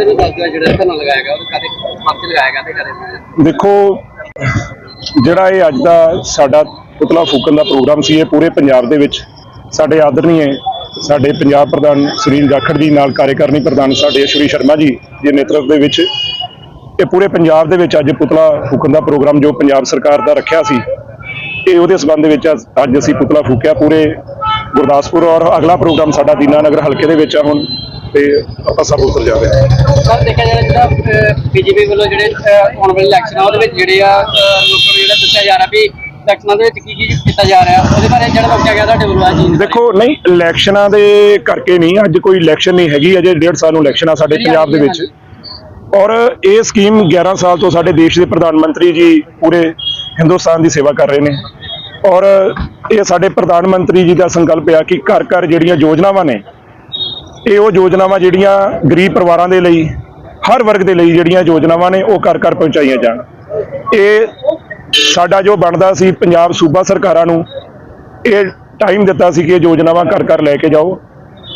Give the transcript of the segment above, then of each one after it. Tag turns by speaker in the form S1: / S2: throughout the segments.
S1: ਅੱਜ ਦਾ ਜਿਹੜਾ ਧਰਨਾ ਲਗਾਇਆ ਗਿਆ, ਉਹਦੇ ਕਾਦੇ ਪਰਚੇ ਲਗਾਇਆ ਗਿਆ ਤੇ ਕਰੇ
S2: ਦੇਖੋ, ਜਿਹੜਾ ਇਹ ਅੱਜ ਦਾ ਸਾਡਾ ਪੁਤਲਾ ਫੂਕਣ ਦਾ ਪ੍ਰੋਗਰਾਮ ਸੀ, ਇਹ ਪੂਰੇ ਪੰਜਾਬ ਦੇ ਵਿੱਚ ਸਾਡੇ ਆਦਰਣੀਏ ਸਾਡੇ ਪੰਜਾਬ ਪ੍ਰਧਾਨ ਸੁਨੀਲ ਜਾਖੜ ਜੀ ਨਾਲ ਕਾਰਜਕਾਰਨੀ ਪ੍ਰਧਾਨ ਸਾਡੇ ਅਸ਼ਵਨੀ ਸ਼ਰਮਾ ਜੀ ਦੇ ਨੇਤਰਤਵ ਦੇ ਵਿੱਚ, ਇਹ ਪੂਰੇ ਪੰਜਾਬ ਦੇ ਵਿੱਚ ਅੱਜ ਪੁਤਲਾ ਫੂਕਣ ਦਾ ਪ੍ਰੋਗਰਾਮ ਜੋ ਪੰਜਾਬ ਸਰਕਾਰ ਦਾ ਰੱਖਿਆ ਸੀ, ਇਹ ਉਹਦੇ ਸਬੰਧ ਵਿੱਚ ਅੱਜ- ਅੱਜ ਅਸੀਂ ਪੁਤਲਾ ਫੂਕਿਆ ਪੂਰੇ ਗੁਰਦਾਸਪੁਰ ਔਰ ਅਗਲਾ ਪ੍ਰੋਗਰਾਮ ਸਾਡਾ ਦੀਨਾਨਗਰ ਹਲਕੇ ਦੇ ਵਿੱਚ ਆ ਹੁਣ। ਤੇ ਆਪਾਂ ਸਭ ਉੱਤਰ ਜਾ ਰਹੇ ਹਾਂ।
S1: ਸਰ ਦੇਖਿਆ ਜਾਵੇ ਜਿਹੜਾ ਬੀਜੇਪੀ ਵੱਲੋਂ ਜਿਹੜੇ ਆਉਣ ਵਾਲੇ ਇਲੈਕਸ਼ਨ ਆ ਉਹਦੇ ਵਿੱਚ ਜਿਹੜੇ ਆ ਲੋਕਾਂ ਨੂੰ ਜਿਹੜਾ ਦੱਸਿਆ ਜਾ ਰਿਹਾ ਵੀ ਇਲੈਕਸ਼ਨਾਂ ਦੇ ਵਿੱਚ ਕੀ ਕੀ ਕੀਤਾ ਜਾ ਰਿਹਾ ਉਹਦੇ ਬਾਰੇ ਜਿਹੜਾ ਰੋਕਿਆ ਗਿਆ ਤੁਹਾਡੇ ਵੱਲੋਂ ਆ ਜੀ
S2: ਦੇਖੋ ਨਹੀਂ ਇਲੈਕਸ਼ਨਾਂ ਦੇ ਕਰਕੇ ਨਹੀਂ ਅੱਜ ਕੋਈ ਇਲੈਕਸ਼ਨ ਨਹੀਂ ਹੈਗੀ ਅਜੇ ਡੇਢ ਸਾਲ ਨੂੰ ਇਲੈਕਸ਼ਨ ਆ ਸਾਡੇ ਪੰਜਾਬ ਦੇ ਵਿੱਚ। ਔਰ ਇਹ ਸਕੀਮ 11 ਸਾਲ ਤੋਂ ਸਾਡੇ ਦੇਸ਼ ਦੇ ਪ੍ਰਧਾਨ ਮੰਤਰੀ ਜੀ ਪੂਰੇ ਹਿੰਦੁਸਤਾਨ ਦੀ ਸੇਵਾ ਕਰ ਰਹੇ ਨੇ। ਔਰ ਇਹ ਸਾਡੇ ਪ੍ਰਧਾਨ ਮੰਤਰੀ ਜੀ ਦਾ ਸੰਕਲਪ ਆ ਕਿ ਘਰ ਘਰ ਜਿਹੜੀਆਂ ਯੋਜਨਾਵਾਂ ਨੇ ਇਹ ਉਹ ਯੋਜਨਾਵਾਂ ਜਿਹੜੀਆਂ ਗਰੀਬ ਪਰਿਵਾਰਾਂ ਦੇ ਲਈ, ਹਰ ਵਰਗ ਦੇ ਲਈ ਜਿਹੜੀਆਂ ਯੋਜਨਾਵਾਂ ਨੇ, ਉਹ ਘਰ ਘਰ ਪਹੁੰਚਾਈਆਂ ਜਾਣ। ਇਹ ਸਾਡਾ ਜੋ ਬਣਦਾ ਸੀ ਪੰਜਾਬ ਸੂਬਾ ਸਰਕਾਰਾਂ ਨੂੰ, ਇਹ ਟਾਈਮ ਦਿੱਤਾ ਸੀ ਕਿ ਇਹ ਯੋਜਨਾਵਾਂ ਘਰ ਘਰ ਲੈ ਕੇ ਜਾਓ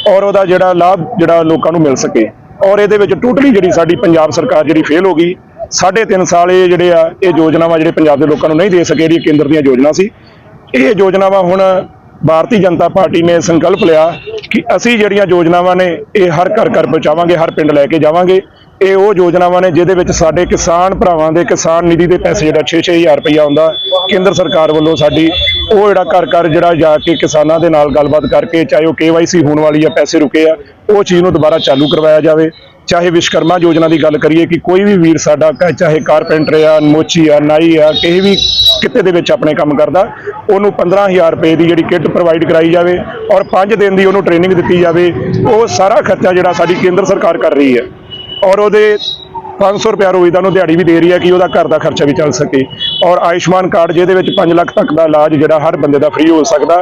S2: ਔਰ ਉਹਦਾ ਜਿਹੜਾ ਲਾਭ ਜਿਹੜਾ ਲੋਕਾਂ ਨੂੰ ਮਿਲ ਸਕੇ। ਔਰ ਇਹਦੇ ਵਿੱਚ ਟੋਟਲੀ ਜਿਹੜੀ ਸਾਡੀ ਪੰਜਾਬ ਸਰਕਾਰ ਜਿਹੜੀ ਫੇਲ ਹੋ ਗਈ, ਸਾਢੇ ਤਿੰਨ ਸਾਲ ਇਹ ਜਿਹੜੇ ਆ, ਇਹ ਯੋਜਨਾਵਾਂ ਜਿਹੜੇ ਪੰਜਾਬ ਦੇ ਲੋਕਾਂ ਨੂੰ ਨਹੀਂ ਦੇ ਸਕੇ ਜਿਹੜੀ ਕੇਂਦਰ ਦੀਆਂ ਯੋਜਨਾ ਸੀ। ਇਹ ਯੋਜਨਾਵਾਂ ਹੁਣ ਭਾਰਤੀ ਜਨਤਾ ਪਾਰਟੀ ਨੇ ਸੰਕਲਪ ਲਿਆ ਕਿ ਅਸੀਂ ਜਿਹੜੀਆਂ ਯੋਜਨਾਵਾਂ ਨੇ, ਇਹ ਹਰ ਘਰ ਘਰ ਪਹੁੰਚਾਵਾਂਗੇ, ਹਰ ਪਿੰਡ ਲੈ ਕੇ ਜਾਵਾਂਗੇ। ਇਹ ਉਹ ਯੋਜਨਾਵਾਂ ਨੇ ਜਿਹਦੇ ਵਿੱਚ ਸਾਡੇ ਕਿਸਾਨ ਭਰਾਵਾਂ ਦੇ, ਕਿਸਾਨ ਨਿਧੀ ਦੇ ਪੈਸੇ ਜਿਹੜਾ 6-6000 ਰੁਪਈਆ ਆਉਂਦਾ ਕੇਂਦਰ ਸਰਕਾਰ ਵੱਲੋਂ ਸਾਡੀ, ਉਹ ਜਿਹੜਾ ਘਰ ਘਰ ਜਿਹੜਾ ਜਾ ਕੇ ਕਿਸਾਨਾਂ ਦੇ ਨਾਲ ਗੱਲਬਾਤ ਕਰਕੇ, ਚਾਹੇ ਉਹ KYC ਹੋਣ ਵਾਲੀ ਆ, ਪੈਸੇ ਰੁਕੇ ਆ, ਉਹ ਚੀਜ਼ ਨੂੰ ਦੁਬਾਰਾ ਚਾਲੂ ਕਰਵਾਇਆ ਜਾਵੇ। ਚਾਹੇ ਵਿਸ਼ਕਰਮਾ ਯੋਜਨਾ ਦੀ ਗੱਲ ਕਰੀਏ ਕਿ ਕੋਈ ਵੀ ਵੀਰ ਸਾਡਾ ਚਾਹੇ ਕਾਰਪੈਂਟਰ ਆ, ਮੋਚੀ ਆ, ਨਾਈ ਆ, ਕਿਸੇ ਵੀ ਕਿਤੇ ਦੇ ਵਿੱਚ ਆਪਣੇ ਕੰਮ ਕਰਦਾ, ਉਹਨੂੰ 15000 ਰੁਪਏ ਦੀ ਜਿਹੜੀ ਕਿੱਟ ਪ੍ਰੋਵਾਈਡ ਕਰਾਈ ਜਾਵੇ ਔਰ 5 ਦਿਨ ਦੀ ਉਹਨੂੰ ਟ੍ਰੇਨਿੰਗ ਦਿੱਤੀ ਜਾਵੇ, ਉਹ ਸਾਰਾ ਖਰਚਾ ਜਿਹੜਾ ਸਾਡੀ ਕੇਂਦਰ ਸਰਕਾਰ ਕਰ ਰਹੀ ਹੈ। ਔਰ ਉਹਦੇ 500 ਰੁਪਏ ਰੋਜ਼ ਦਾ ਨੂੰ ਦਿਹਾੜੀ ਵੀ ਦੇ ਰਹੀ ਹੈ ਕਿ ਉਹਦਾ ਘਰ ਦਾ ਖਰਚਾ ਵੀ ਚੱਲ ਸਕੇ। ਔਰ ਆਯੁਸ਼ਮਾਨ ਕਾਰਡ ਜਿਹਦੇ ਵਿੱਚ 5 ਲੱਖ ਤੱਕ ਦਾ ਇਲਾਜ ਜਿਹੜਾ ਹਰ ਬੰਦੇ ਦਾ ਫ੍ਰੀ ਹੋ ਸਕਦਾ।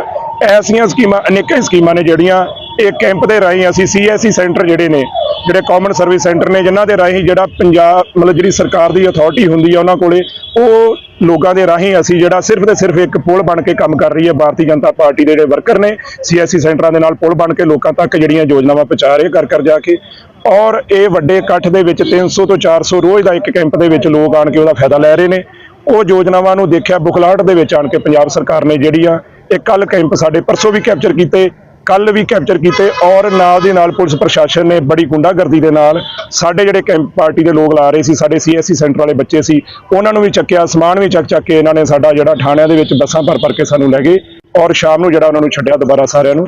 S2: ਐਸੀਆਂ ਸਕੀਮਾਂ, ਅਨੇਕਾਂ ਸਕੀਮਾਂ ਨੇ ਜਿਹੜੀਆਂ ਇਹ ਕੈਂਪ ਦੇ ਰਾਹੀਂ ਅਸੀਂ ਸੀਐਸਸੀ ਸੈਂਟਰ ਜਿਹੜੇ ਨੇ, ਜਿਹੜੇ ਕਾਮਨ ਸਰਵਿਸ ਸੈਂਟਰ ਨੇ, ਜਿਨ੍ਹਾਂ ਦੇ ਰਾਹੀਂ ਜਿਹੜਾ ਪੰਜਾਬ, ਮਤਲਬ ਜਿਹੜੀ ਸਰਕਾਰ ਦੀ ਅਥਾਰਟੀ ਹੁੰਦੀ ਆ ਉਹਨਾਂ ਕੋਲੇ, ਉਹ ਲੋਕਾਂ ਦੇ ਰਾਹੀਂ ਅਸੀਂ ਜਿਹੜਾ ਸਿਰਫ ਤੇ ਸਿਰਫ ਇੱਕ ਪੁਲ ਬਣ ਕੇ ਕੰਮ ਕਰ ਰਹੀ ਹੈ ਭਾਰਤੀ ਜਨਤਾ ਪਾਰਟੀ ਦੇ ਜਿਹੜੇ ਵਰਕਰ ਨੇ ਸੀਐਸਸੀ ਸੈਂਟਰਾਂ ਦੇ ਨਾਲ ਪੁਲ ਬਣ ਕੇ ਲੋਕਾਂ ਤੱਕ ਜਿਹੜੀਆਂ ਯੋਜਨਾਵਾਂ ਪਹੁੰਚਾ ਰਹੇ ਕਰ ਕਰ ਜਾ ਕੇ। ਔਰ ਇਹ ਵੱਡੇ ਇਕੱਠ ਦੇ ਵਿੱਚ 300 ਤੋਂ 400 ਰੋਜ਼ ਦਾ ਇੱਕ ਕੈਂਪ ਦੇ ਵਿੱਚ ਲੋਕ ਆਣ ਕੇ ਉਹਦਾ ਫਾਇਦਾ ਲੈ ਰਹੇ ਨੇ। ਉਹ ਯੋਜਨਾਵਾਂ ਨੂੰ ਦੇਖਿਆ ਬੁਖਲਾਹਟ ਦੇ ਵਿੱਚ ਆਣ ਕੇ ਪੰਜਾਬ ਸਰਕਾਰ ਨੇ ਜਿਹੜੀਆਂ ਇਹ ਕੱਲ ਕੈਂਪ ਸਾਡੇ ਪਰਸੋਂ ਵੀ ਕੈਪਚਰ ਕੀਤੇ ਕੱਲ ਵੀ ਕੈਪਚਰ ਕੀਤੇ ਔਰ ਨਾਲ ਦੇ ਨਾਲ ਪੁਲਿਸ ਪ੍ਰਸ਼ਾਸਨ ਨੇ ਬੜੀ ਗੁੰਡਾਗਰਦੀ ਦੇ ਨਾਲ ਸਾਡੇ ਜਿਹੜੇ ਕੈਂਪ ਪਾਰਟੀ ਦੇ ਲੋਕ ਲਾ ਰਹੇ ਸੀ, ਸਾਡੇ ਸੀਐਸਸੀ ਸੈਂਟਰ ਵਾਲੇ ਬੱਚੇ ਸੀ, ਉਹਨਾਂ ਨੂੰ ਵੀ ਚੱਕਿਆ, ਸਮਾਨ ਵੀ ਚੱਕ ਚੱਕ ਕੇ ਇਹਨਾਂ ਨੇ ਸਾਡਾ ਜਿਹੜਾ ਥਾਣਿਆਂ ਦੇ ਵਿੱਚ ਬੱਸਾਂ ਭਰ ਭਰ ਕੇ ਸਾਨੂੰ ਲੈ ਗਏ ਔਰ ਸ਼ਾਮ ਨੂੰ ਜਿਹੜਾ ਉਹਨਾਂ ਨੂੰ ਛੱਡਿਆ ਦੁਬਾਰਾ ਸਾਰਿਆਂ ਨੂੰ।